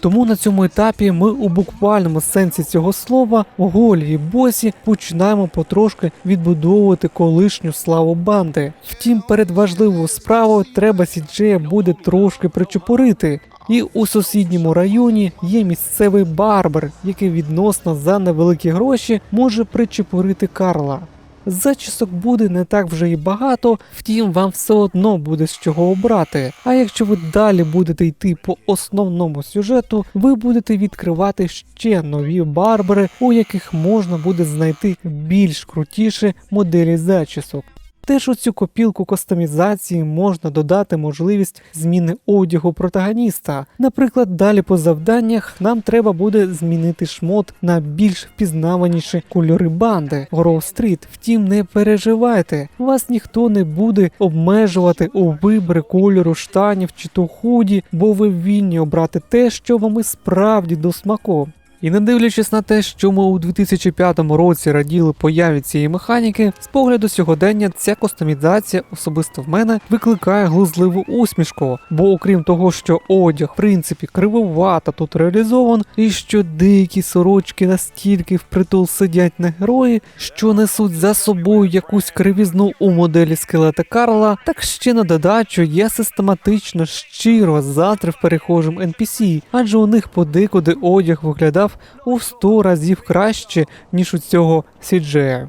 Тому на цьому етапі ми у буквальному сенсі цього слова голі і босі починаємо потрошки відбудовувати колишню славу банди. Втім, перед важливою справою треба Сіджея буде трошки причепурити. І у сусідньому районі є місцевий барбер, який відносно за невеликі гроші може причепурити Карла. Зачісок буде не так вже і багато, втім вам все одно буде з чого обрати. А якщо ви далі будете йти по основному сюжету, ви будете відкривати ще нові барбери, у яких можна буде знайти більш крутіші моделі зачісок. Теж у цю копілку кастомізації можна додати можливість зміни одягу протагоніста. Наприклад, далі по завданнях нам треба буде змінити шмот на більш впізнаваніші кольори банди Street. Втім, не переживайте, вас ніхто не буде обмежувати у виборі кольору штанів чи то худі, бо ви вільні обрати те, що вам і справді до смаку. І не дивлячись на те, що ми у 2005 році раділи появі цієї механіки, з погляду сьогодення ця кастомізація особисто в мене викликає глузливу усмішку. Бо окрім того, що одяг в принципі кривовато тут реалізован, і що деякі сорочки настільки впритул сидять на герої, що несуть за собою якусь кривізну у моделі скелета Карла, так ще на додачу я систематично щиро заздрив перехожим NPC, адже у них подекуди одяг виглядав у 100 разів краще, ніж у цього CGI.